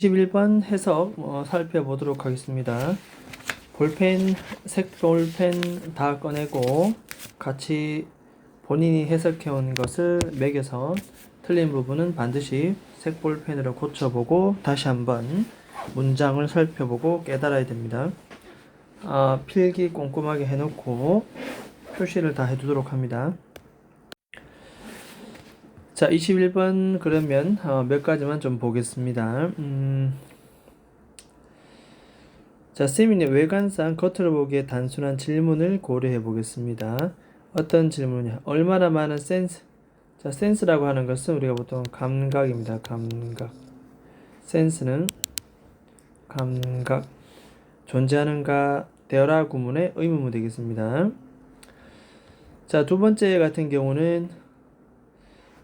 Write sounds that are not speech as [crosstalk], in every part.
21번 해석 어, 살펴보도록 하겠습니다. 볼펜, 색 볼펜 다 꺼내고 같이 본인이 해석해온 것을 매겨서 틀린 부분은 반드시 색 볼펜으로 고쳐보고 다시 한번 문장을 살펴보고 깨달아야 됩니다. 아, 필기 꼼꼼하게 해놓고 표시를 다 해두도록 합니다. 자, 21번 그러면 어, 몇 가지만 좀 보겠습니다. 음, 자, 쌤이네 외관상 겉으로 보기에 단순한 질문을 고려해 보겠습니다. 어떤 질문이냐? 얼마나 많은 센스? 자, 센스라고 하는 것은 우리가 보통 감각입니다. 감각. 센스는 감각. 존재하는가? 되어라 구문의 의문문 되겠습니다. 자, 두 번째 같은 경우는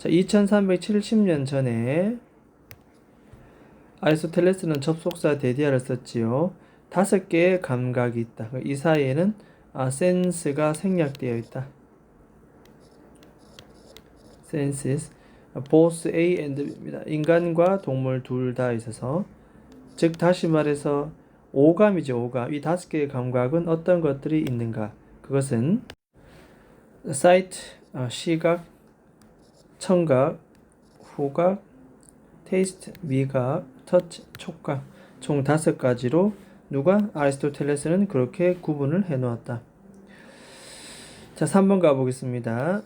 자, 2370년 전에 아리스토텔레스는 접속사 데디아를 썼지요. 다섯 개의 감각이 있다. 이 사이에는 아, 센스가 생략되어 있다. senses both A and B입니다. 인간과 동물 둘 다 있어서 즉 다시 말해서 오감이죠. 오감. 이 다섯 개의 감각은 어떤 것들이 있는가? 그것은 sight 아, 시각, 청각, 후각, 테이스트, 미각, 터치, 촉각 총 다섯 가지로 누가 아리스토텔레스는 그렇게 구분을 해 놓았다. 자, 3번 가보겠습니다.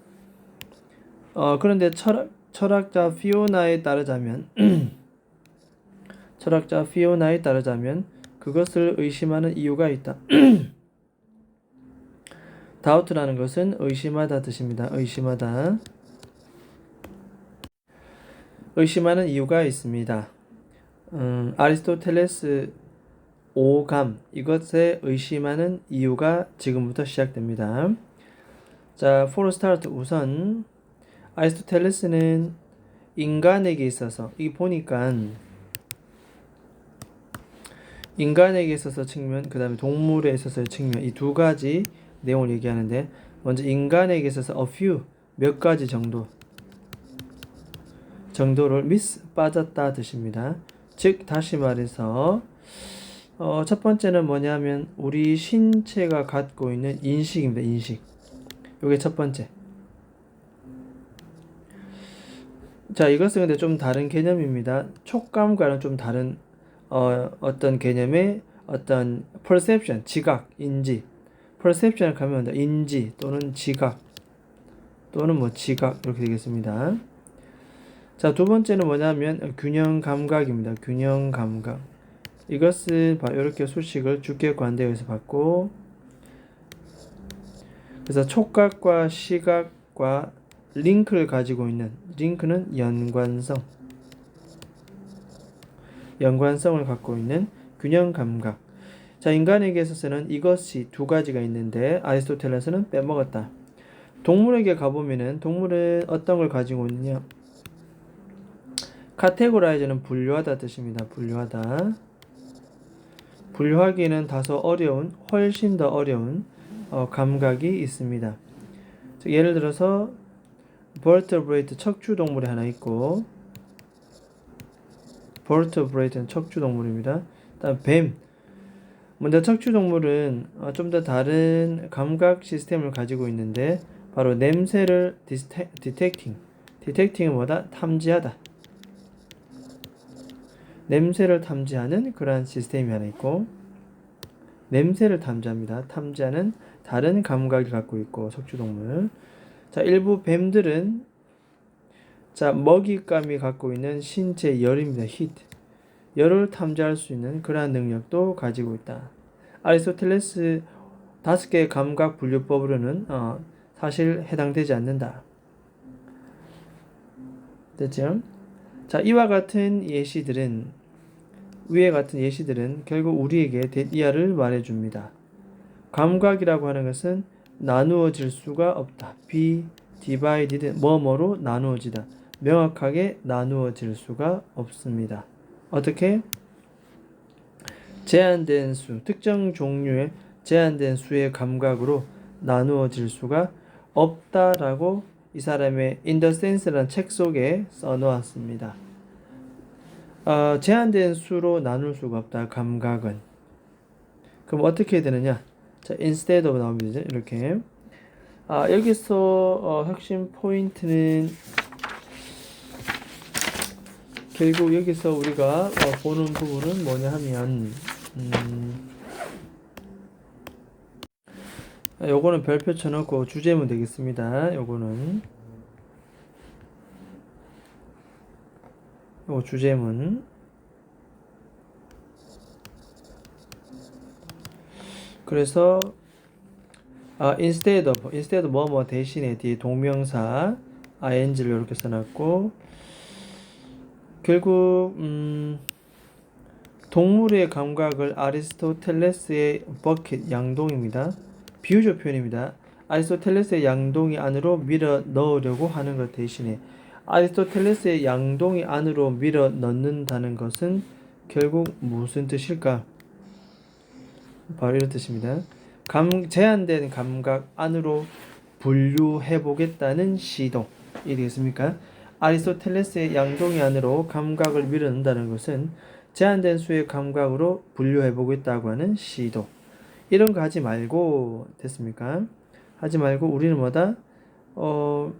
어, 그런데 철학, 철학자 피오나에 따르자면 [clears throat] 철학자 피오나에 따르자면 그것을 의심하는 이유가 있다. [clears throat] 다우트라는 것은 의심하다 뜻입니다. 의심하다. 의심하는 이유가 있습니다. 음, 아리스토텔레스 오감 이것에 의심하는 이유가 지금부터 시작됩니다. 자, for start 우선 아리스토텔레스는 인간에게 있어서 이 보니까 인간에게 있어서 측면 그 다음에 동물에 있어서의 측면 이 두 가지 내용을 얘기하는데 먼저 인간에게 있어서 a few 몇 가지 정도 정도를 미스 빠졌다 뜻입니다. 즉 다시 말해서 어, 첫 번째는 뭐냐면 우리 신체가 갖고 있는 인식입니다. 인식. 요게 첫 번째. 자, 이것은 근데 좀 다른 개념입니다. 촉감과는 좀 다른 어, 어떤 개념의 어떤 perception, 지각, 인지. perception을 가면 인지 또는 지각 또는 뭐 지각 이렇게 되겠습니다. 자, 두 번째는 뭐냐면 균형 감각입니다. 균형 감각. 이것을 이렇게 수식을 주격 관대에서 받고 그래서 촉각과 시각과 링크를 가지고 있는 링크는 연관성 연관성을 갖고 있는 균형 감각. 자, 인간에게 있어서는 이것이 두 가지가 있는데 아리스토텔레스는 빼먹었다. 동물에게 가보면은 동물은 어떤 걸 가지고 있느냐? 카테고라이즈는 분류하다 뜻입니다. 분류하다. 분류하기는 다소 어려운, 훨씬 더 어려운 어, 감각이 있습니다. 즉, 예를 들어서 vertebrate 척추 동물이 하나 있고 vertebrate는 척추 동물입니다. 다음 뱀. 먼저 척추 동물은 어, 좀더 다른 감각 시스템을 가지고 있는데 바로 냄새를 디스테, 디텍팅. 디텍팅은 뭐다? 탐지하다. 냄새를 탐지하는 그러한 시스템이 하나 있고 냄새를 탐지합니다. 탐지하는 다른 감각을 갖고 있고 척추동물. 자, 일부 뱀들은 자, 먹잇감이 갖고 있는 신체 열입니다. 히트. 열을 탐지할 수 있는 그러한 능력도 가지고 있다. 아리스토텔레스 다섯 개의 감각 분류법으로는 어, 사실 해당되지 않는다. 됐죠? 자, 이와 같은 예시들은 위에 같은 예시들은 결국 우리에게 데디아를 말해 줍니다. 감각이라고 하는 것은 나누어질 수가 없다. be divided 뭐뭐로 나누어지다. 명확하게 나누어질 수가 없습니다. 어떻게? 제한된 수, 특정 종류의 제한된 수의 감각으로 나누어질 수가 없다라고 이 사람의 Sense라는 책 속에 써놓았습니다. 어, 제한된 수로 나눌 수가 없다. 감각은. 그럼 어떻게 되느냐? 자, instead of 나옵니다. 이렇게. 아, 여기서 어, 핵심 포인트는 결국 여기서 우리가 어, 보는 부분은 뭐냐 하면 음, 아, 요거는 별표 쳐놓고 주제문 되겠습니다. 요거는 요거 주제문 그래서 아, instead of, instead 뭐뭐 뭐 대신에 뒤에 동명사 ing를 이렇게 써놨고 결국 음, 동물의 감각을 아리스토텔레스의 버킷 양동입니다. 비유적 표현입니다. 아리스토텔레스의 양동이 안으로 밀어 넣으려고 하는 것 대신에 아리스토텔레스의 양동이 안으로 밀어 넣는다는 것은 결국 무슨 뜻일까? 바로 이런 뜻입니다. 감, 제한된 감각 안으로 분류해 보겠다는 시도. 이 되겠습니까? 아리스토텔레스의 양동이 안으로 감각을 밀어넣는다는 것은 제한된 수의 감각으로 분류해 보겠다고 하는 시도. 이런 거 하지 말고 됐습니까? 하지 말고 우리는 뭐다? 어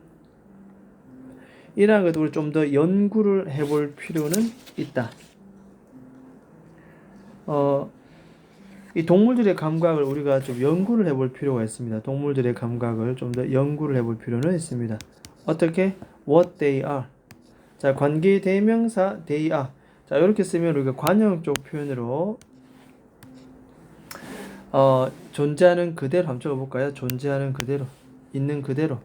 이러한 우리 좀더 연구를 해볼 필요는 있다. 어, 이 동물들의 감각을 우리가 좀 연구를 해볼 필요가 있습니다. 동물들의 감각을 좀 더 연구를 해볼 필요는 있습니다. 어떻게? What they are. 자, 관계 대명사 they are. 자, 이렇게 쓰면 우리가 관형적 표현으로 어, 존재하는 그대로 한번 적어볼까요? 존재하는 그대로, 있는 그대로.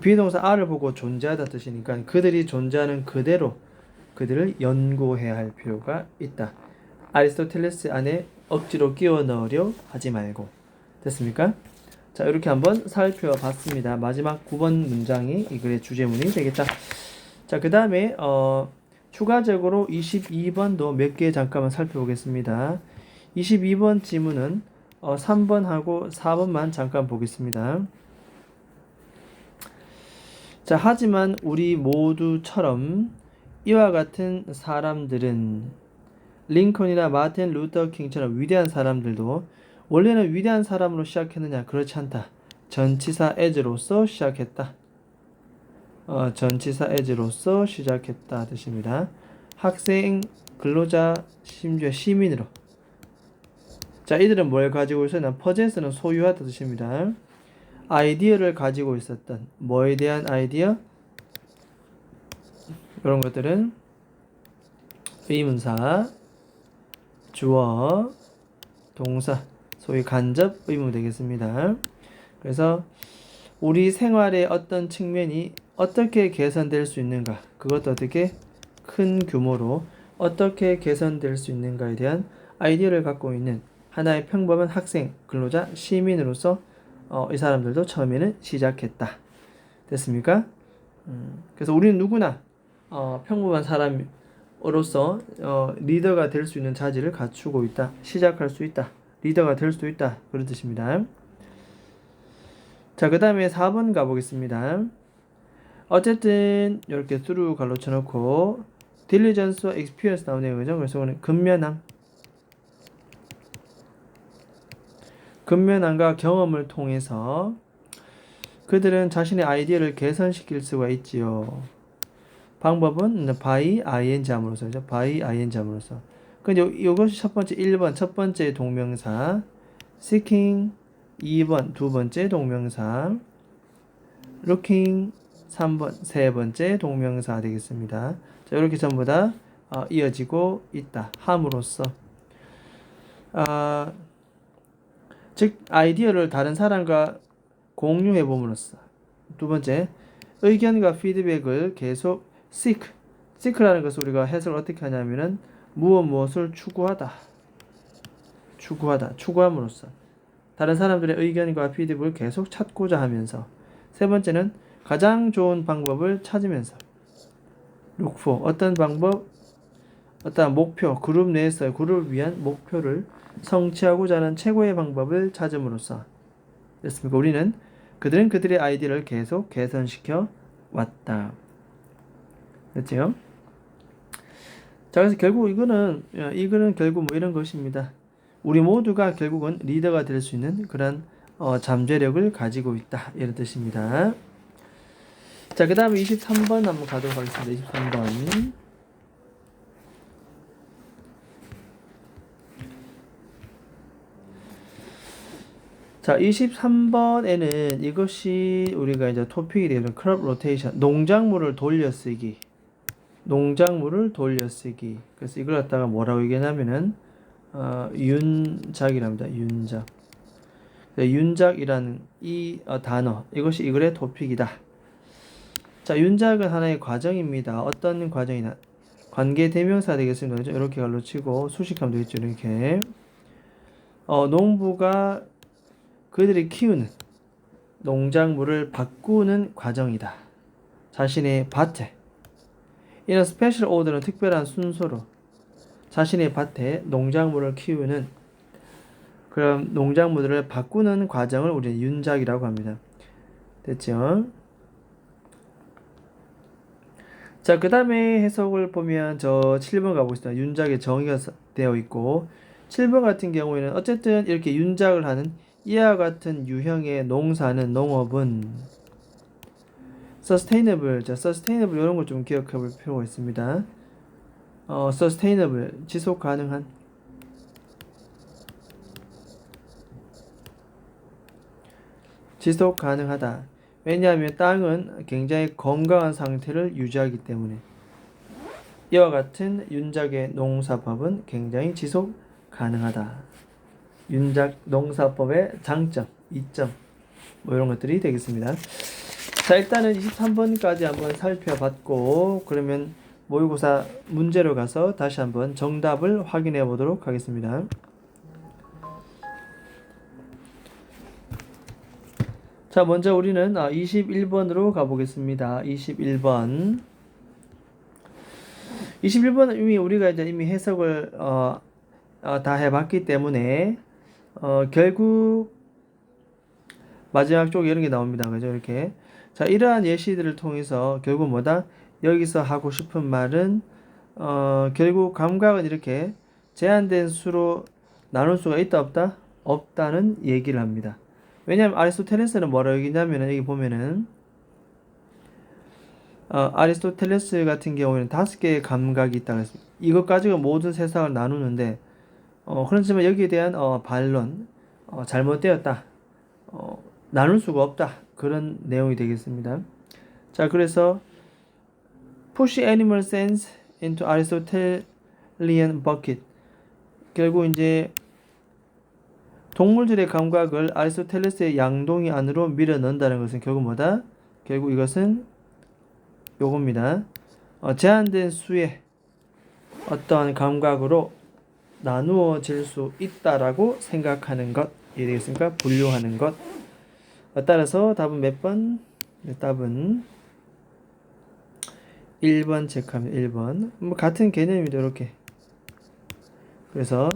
비동사 R을 보고 존재하다 뜻이니까 그들이 존재하는 그대로 그들을 연구해야 할 필요가 있다. 아리스토텔레스 안에 억지로 끼워 넣으려 하지 말고 됐습니까? 자 이렇게 한번 살펴봤습니다. 마지막 9번 문장이 이 글의 주제문이 되겠다. 자 그 다음에 어, 추가적으로 22번도 몇 개 잠깐만 살펴보겠습니다. 22번 지문은 어, 3번하고 4번만 잠깐 보겠습니다. 자, 하지만 우리 모두처럼 이와 같은 사람들은 링컨이나 마틴 루터 킹처럼 위대한 사람들도 원래는 위대한 사람으로 시작했느냐? 그렇지 않다. 전치사 as로서 시작했다. 어, 전치사 as로서 시작했다 뜻입니다. 학생, 근로자, 심지어 시민으로. 자, 이들은 뭘 가지고 있었냐? 퍼제스는 소유하다 뜻입니다. 아이디어를 가지고 있었던 뭐에 대한 아이디어? 이런 것들은 의문사, 주어, 동사, 소위 간접 의문 되겠습니다. 그래서 우리 생활의 어떤 측면이 어떻게 개선될 수 있는가? 그것도 어떻게 큰 규모로 어떻게 개선될 수 있는가에 대한 아이디어를 갖고 있는 하나의 평범한 학생, 근로자, 시민으로서 어, 이 사람들도 처음에는 시작했다. 됐습니까? 음, 그래서 우리는 누구나 어, 평범한 사람으로서 어, 리더가 될 수 있는 자질을 갖추고 있다. 시작할 수 있다. 리더가 될 수 있다. 그런 뜻입니다. 자, 그 다음에 4번 가보겠습니다. 어쨌든 이렇게 수루 갈로 쳐놓고 딜리전스와 익스피리언스 나오네요. 그죠? 그래서 오늘 근면함 근면함과 경험을 통해서 그들은 자신의 아이디어를 개선시킬 수가 있지요. 방법은 by ing 함으로써죠. by ing 함으로써. 근데 요, 요것이 첫 번째 1번 첫 번째 동명사 seeking 2번 두 번째 동명사 looking 3번 세 번째 동명사 되겠습니다. 자, 이렇게 전부 다 어, 이어지고 있다. 함으로써. 아 즉 아이디어를 다른 사람과 공유해 봄으로써. 두 번째 의견과 피드백을 계속 seek. seek라는 것을 우리가 해석을 어떻게 하냐면은 무엇 무엇을 추구하다. 추구하다. 추구함으로써. 다른 사람들의 의견과 피드백을 계속 찾고자 하면서. 세 번째는 가장 좋은 방법을 찾으면서 look for 어떤 방법 어떤 목표 그룹 내에서 그룹을 위한 목표를 성취하고자 하는 최고의 방법을 찾음으로써 됐습니까? 우리는 그들은 그들의 아이디를 계속 개선시켜 왔다. 그렇죠? 자, 그래서 결국 이거는 어, 이거는 결국 뭐 이런 것입니다. 우리 모두가 결국은 리더가 될 수 있는 그런 어, 잠재력을 가지고 있다 이런 뜻입니다. 자, 그 다음에 23번 한번 가도록 하겠습니다. 23번. 자, 23번에는 이것이 우리가 이제 토픽이 되는 크롭 로테이션, 농작물을 돌려쓰기. 농작물을 돌려쓰기. 그래서 이걸 갖다가 뭐라고 얘기하냐면은 어, 윤작이랍니다. 윤작. 네, 윤작이라는 이 어, 단어 이것이 이글의 토픽이다. 자, 윤작은 하나의 과정입니다. 어떤 과정이나 관계 대명사 되겠습니다. 이렇게 갈로 치고 수식하면 되겠죠. 이렇게 어, 농부가 그들이 키우는 농작물을 바꾸는 과정이다. 자신의 밭에 이런 스페셜 오더는 특별한 순서로 자신의 밭에 농작물을 키우는 그런 농작물들을 바꾸는 과정을 우리는 윤작이라고 합니다. 됐죠? 자, 그 다음에 해석을 보면 저 7번 가보겠습니다. 윤작의 정의가 되어 있고 7번 같은 경우에는 어쨌든 이렇게 윤작을 하는 이와 같은 유형의 농사는 농업은 sustainable, 자, sustainable 이런 걸 좀 기억해 볼 필요가 있습니다. 어, sustainable, 지속 가능한 지속 가능하다. 왜냐하면 땅은 굉장히 건강한 상태를 유지하기 때문에 이와 같은 윤작의 농사법은 굉장히 지속 가능하다. 윤작 농사법의 장점, 이점 뭐 이런 것들이 되겠습니다. 자 일단은 23번까지 한번 살펴봤고 그러면 모의고사 문제로 가서 다시 한번 정답을 확인해 보도록 하겠습니다. 자, 먼저 우리는 21번으로 가보겠습니다. 21번. 21번은 이미 우리가 이제 이미 해석을 어, 어, 다 해봤기 때문에 어, 결국 마지막 쪽에 이런 게 나옵니다. 그죠? 이렇게. 자, 이러한 예시들을 통해서 결국 뭐다? 여기서 하고 싶은 말은 어, 결국 감각은 이렇게 제한된 수로 나눌 수가 있다 없다? 없다는 얘기를 합니다. 왜냐하면 아리스토텔레스는 뭐라고 얘기냐면 여기 보면은 어, 아리스토텔레스 같은 경우에는 다섯 개의 감각이 있다고 했습니다. 이것 가지고 모든 세상을 나누는데 어, 그렇지만 여기에 대한 어, 반론 어, 잘못되었다. 어, 나눌 수가 없다. 그런 내용이 되겠습니다. 자, 그래서 push animal sense into Aristotelian bucket. 결국 이제 동물들의 감각을 아리스토텔레스의 양동이 안으로 밀어 넣는다는 것은 결국 뭐다? 결국 이것은 요겁니다. 어, 제한된 수의 어떠한 감각으로 나누어질 수 있다라고 생각하는 것, 이해 되겠습니까? 분류하는 것. 어, 따라서 답은 몇 번? 네, 답은 1번 체크하면 1번. 뭐 같은 개념입니다. 이렇게. 그래서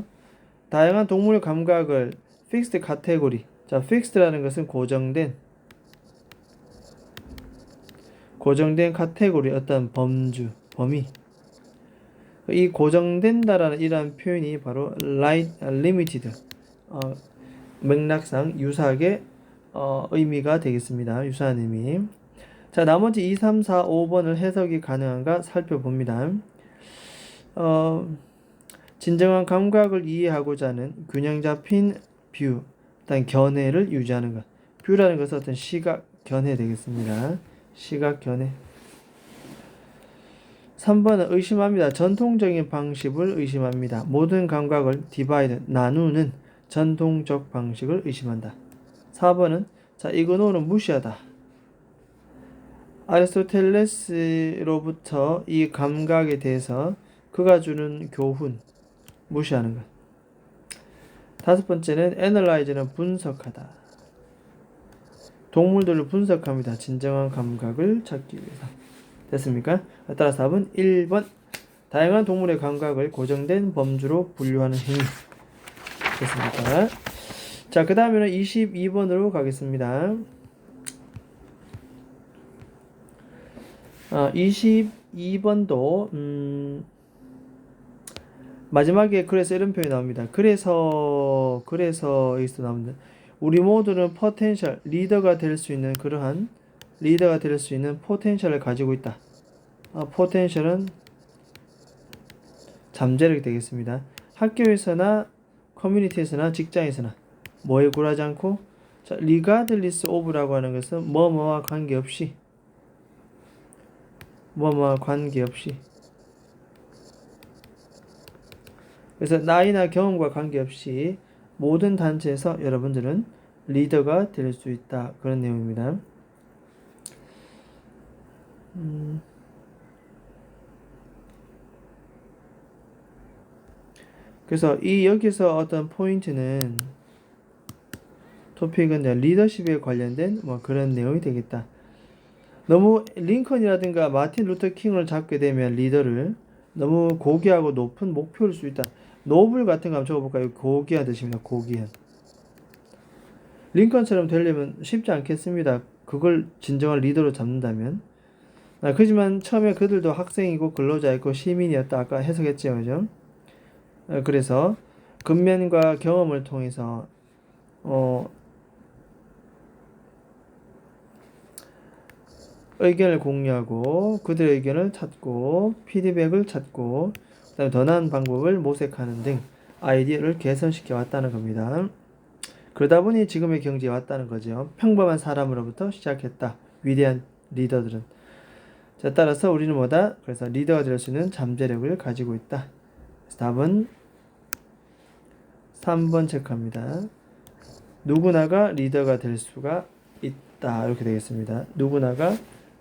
다양한 동물의 감각을 fixed 카테고리. 자, fixed라는 것은 고정된 고정된 카테고리 어떤 범주, 범위. 이 고정된다라는 이러한 표현이 바로 light limited 어, 맥락상 유사하게 어, 의미가 되겠습니다. 유사한 의미. 자, 나머지 2, 3, 4, 5번을 해석이 가능한가 살펴봅니다. 어, 진정한 감각을 이해하고자 하는 균형 잡힌 뷰, 일단 견해를 유지하는 것. 뷰라는 것은 어떤 시각 견해 되겠습니다. 시각 견해. 3번은 의심합니다. 전통적인 방식을 의심합니다. 모든 감각을 디바이드, 나누는 전통적 방식을 의심한다. 4번은 자, 이그노는 무시하다. 아리스토텔레스로부터 이 감각에 대해서 그가 주는 교훈, 무시하는 것. 다섯 번째는 analyze는 분석하다. 동물들을 분석합니다. 진정한 감각을 찾기 위해서. 됐습니까? 따라서 답은 1번. 다양한 동물의 감각을 고정된 범주로 분류하는 행위. 됐습니까? 자, 그 다음에는 22번으로 가겠습니다. 아, 22번도, 음, 마지막에 그래서 이런 표현이 나옵니다. 그래서 그래서 여기서 나옵니다. 우리 모두는 포텐셜 리더가 될 수 있는 그러한 리더가 될 수 있는 포텐셜을 가지고 있다. 어, 포텐셜은 잠재력이 되겠습니다. 학교에서나 커뮤니티에서나 직장에서나 뭐에 굴하지 않고 자, regardless of라고 하는 것은 뭐뭐와 관계없이 뭐뭐와 관계없이 그래서 나이나 경험과 관계없이 모든 단체에서 여러분들은 리더가 될 수 있다 그런 내용입니다. 음. 그래서 이 여기서 어떤 포인트는 토픽은 리더십에 관련된 뭐 그런 내용이 되겠다. 너무 링컨이라든가 마틴 루터 킹을 잡게 되면 리더를 너무 고귀하고 높은 목표일 수 있다. 노블 같은 거 한번 적어볼까요? 고귀한 뜻입니다. 고귀한. 링컨처럼 되려면 쉽지 않겠습니다. 그걸 진정한 리더로 잡는다면. 아, 그지만 처음에 그들도 학생이고 근로자였고 시민이었다. 아까 해석했죠. 그죠? 어, 그래서 근면과 경험을 통해서 어, 의견을 공유하고 그들의 의견을 찾고 피드백을 찾고 더 나은 방법을 모색하는 등 아이디어를 개선시켜 왔다는 겁니다. 그러다 보니 지금의 경지에 왔다는 거죠. 평범한 사람으로부터 시작했다. 위대한 리더들은. 자, 따라서 우리는 뭐다? 그래서 리더가 될 수 있는 잠재력을 가지고 있다. 답은 3번 체크합니다. 누구나가 리더가 될 수가 있다. 이렇게 되겠습니다. 누구나가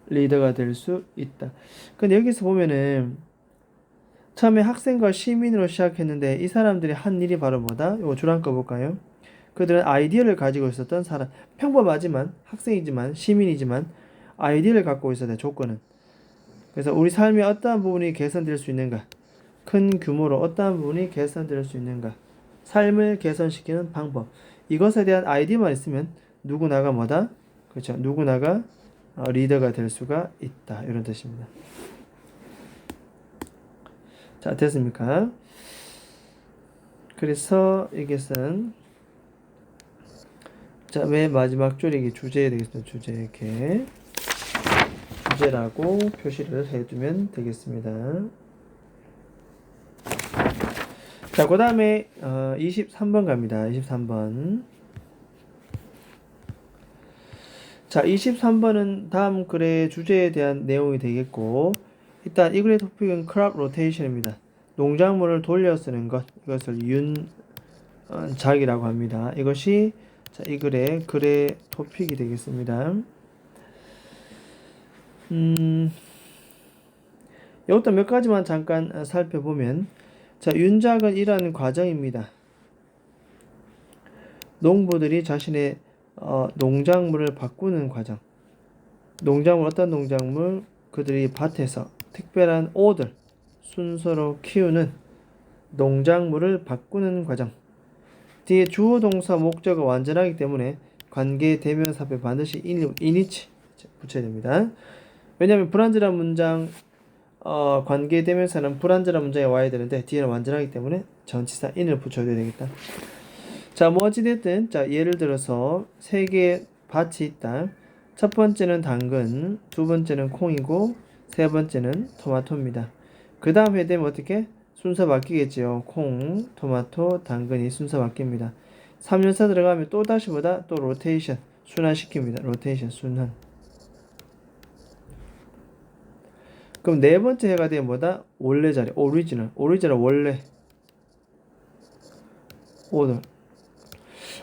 리더가 될 수 있다. 근데 여기서 보면은 처음에 학생과 시민으로 시작했는데 이 사람들이 한 일이 바로 뭐다? 이거 줄한 거 볼까요? 그들은 아이디어를 가지고 있었던 사람. 평범하지만 학생이지만 시민이지만 아이디어를 갖고 있어야 돼. 조건은. 그래서 우리 삶의 어떠한 부분이 개선될 수 있는가? 큰 규모로 어떠한 부분이 개선될 수 있는가? 삶을 개선시키는 방법. 이것에 대한 아이디어만 있으면 누구나가 뭐다? 그렇죠. 누구나가 어, 리더가 될 수가 있다. 이런 뜻입니다. 자, 됐습니까? 그래서 이것은 자, 맨 마지막 줄이 이게 주제 되겠습니다. 주제 이렇게 주제라고 표시를 해두면 되겠습니다. 자, 그 다음에 어, 23번 갑니다. 23번. 자, 23번은 다음 글의 주제에 대한 내용이 되겠고, 일단 이 글의 토픽은 크랍 로테이션입니다. 농작물을 돌려 쓰는 것, 이것을 윤작이라고 합니다. 이것이 자, 이 글의 글의 토픽이 되겠습니다. 음, 이것도 몇 가지만 잠깐 살펴보면, 자, 윤작은 이러한 과정입니다. 농부들이 자신의 어, 농작물을 바꾸는 과정. 농작물 어떤 농작물 그들이 밭에서 특별한 오들 순서로 키우는 농작물을 바꾸는 과정. 뒤에 주어 동사 목적어 완전하기 때문에 관계 대명사 앞에 반드시 이니치 붙여야 됩니다. 왜냐하면 불완전한 문장 어, 관계 대명사는 불완전한 문장에 와야 되는데 뒤에는 완전하기 때문에 전치사 in을 붙여야 되겠다. 자, 뭐 어찌됐든, 자, 예를 들어서 세 개의 밭이 있다. 첫 번째는 당근, 두 번째는 콩이고, 세 번째는 토마토입니다. 그 다음 해 되면 어떻게? 순서 바뀌겠지요. 콩, 토마토, 당근이 순서 바뀝니다. 3년차 들어가면 또 다시 보다 또 로테이션, 순환시킵니다. 로테이션, 순환. 그럼 네 번째 해가 되면 뭐다? 원래 자리, 오리지널. 오리지널 원래. 오늘.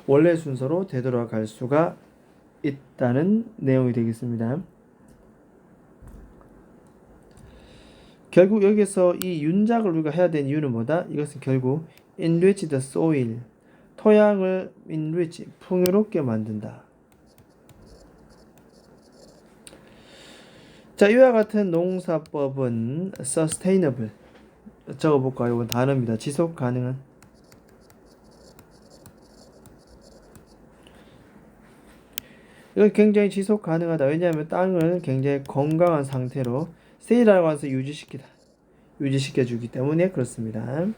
원래 순서로 되돌아갈 수가 있다는 내용이 되겠습니다. 결국 여기서 이 윤작을 우리가 해야 되는 이유는 뭐다? 이것은 결국 enrich the soil 토양을 enrich 풍요롭게 만든다. 자, 이와 같은 농사법은 sustainable 적어볼까요? 이건 단어입니다. 지속 가능한 이건 굉장히 지속 가능하다. 왜냐하면 땅을 굉장히 건강한 상태로 세이라고 해서 유지시키다. 유지시켜 주기 때문에 그렇습니다.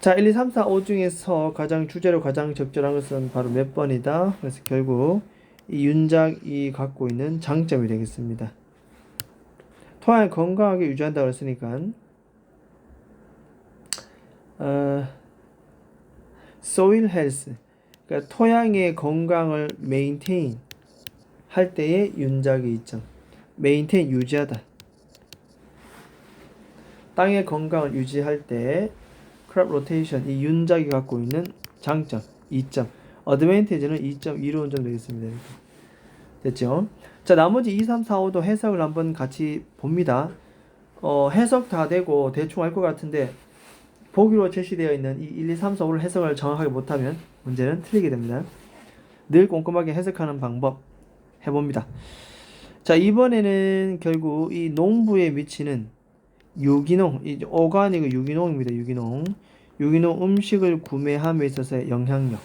자, 1, 2, 3, 4, 5 중에서 가장 주제로 가장 적절한 것은 바로 몇 번이다. 그래서 결국 이 윤작이 갖고 있는 장점이 되겠습니다. 토양을 건강하게 유지한다고 했으니까 어, soil health 그러니까 토양의 건강을 maintain 할 때의 윤작의 이점 maintain 유지하다 땅의 건강을 유지할 때 crop rotation 이 윤작이 갖고 있는 장점 2점 어드밴티지는 2.2로 점 되겠습니다 이렇게. 됐죠 자 나머지 2, 3, 4, 5도 해석을 한번 같이 봅니다 어, 해석 다 되고 대충 알 것 같은데 보기로 제시되어 있는 이 1, 2, 3, 4, 5를 해석을 정확하게 못하면 문제는 틀리게 됩니다. 늘 꼼꼼하게 해석하는 방법 해봅니다. 자 이번에는 결국 이 농부에 미치는 유기농, 이 오가닉 유기농입니다. 유기농, 유기농 음식을 구매함에 있어서의 영향력.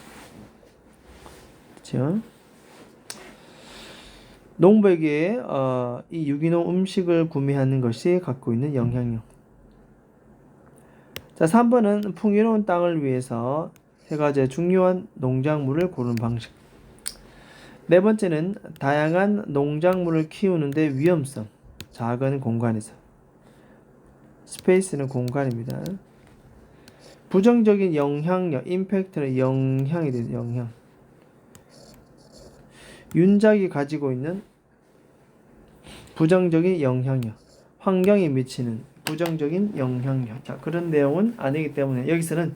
그렇죠? 농부에게 어, 이 유기농 음식을 구매하는 것이 갖고 있는 영향력. 자, 3번은 풍요로운 땅을 위해서 세 가지의 중요한 농작물을 고르는 방식. 네 번째는 다양한 농작물을 키우는데 위험성. 작은 공간에서. 스페이스는 공간입니다. 부정적인 영향력, 임팩트는 영향이 되죠, 영향. 윤작이 가지고 있는 부정적인 영향력, 환경에 미치는 부정적인 영향력. 자, 그런 내용은 아니기 때문에 여기서는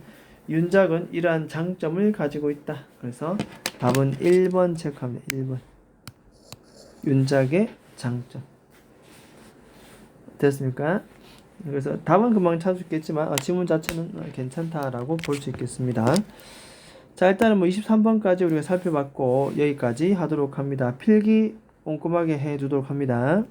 윤작은 이러한 장점을 가지고 있다. 그래서 답은 1번 체크합니다. 1번. 윤작의 장점. 됐습니까? 그래서 답은 금방 찾을 수 있겠지만 어, 지문 자체는 어, 괜찮다라고 볼 수 있겠습니다. 자, 일단은 뭐 23번까지 우리가 살펴봤고 여기까지 하도록 합니다. 필기 꼼꼼하게 해 두도록 합니다.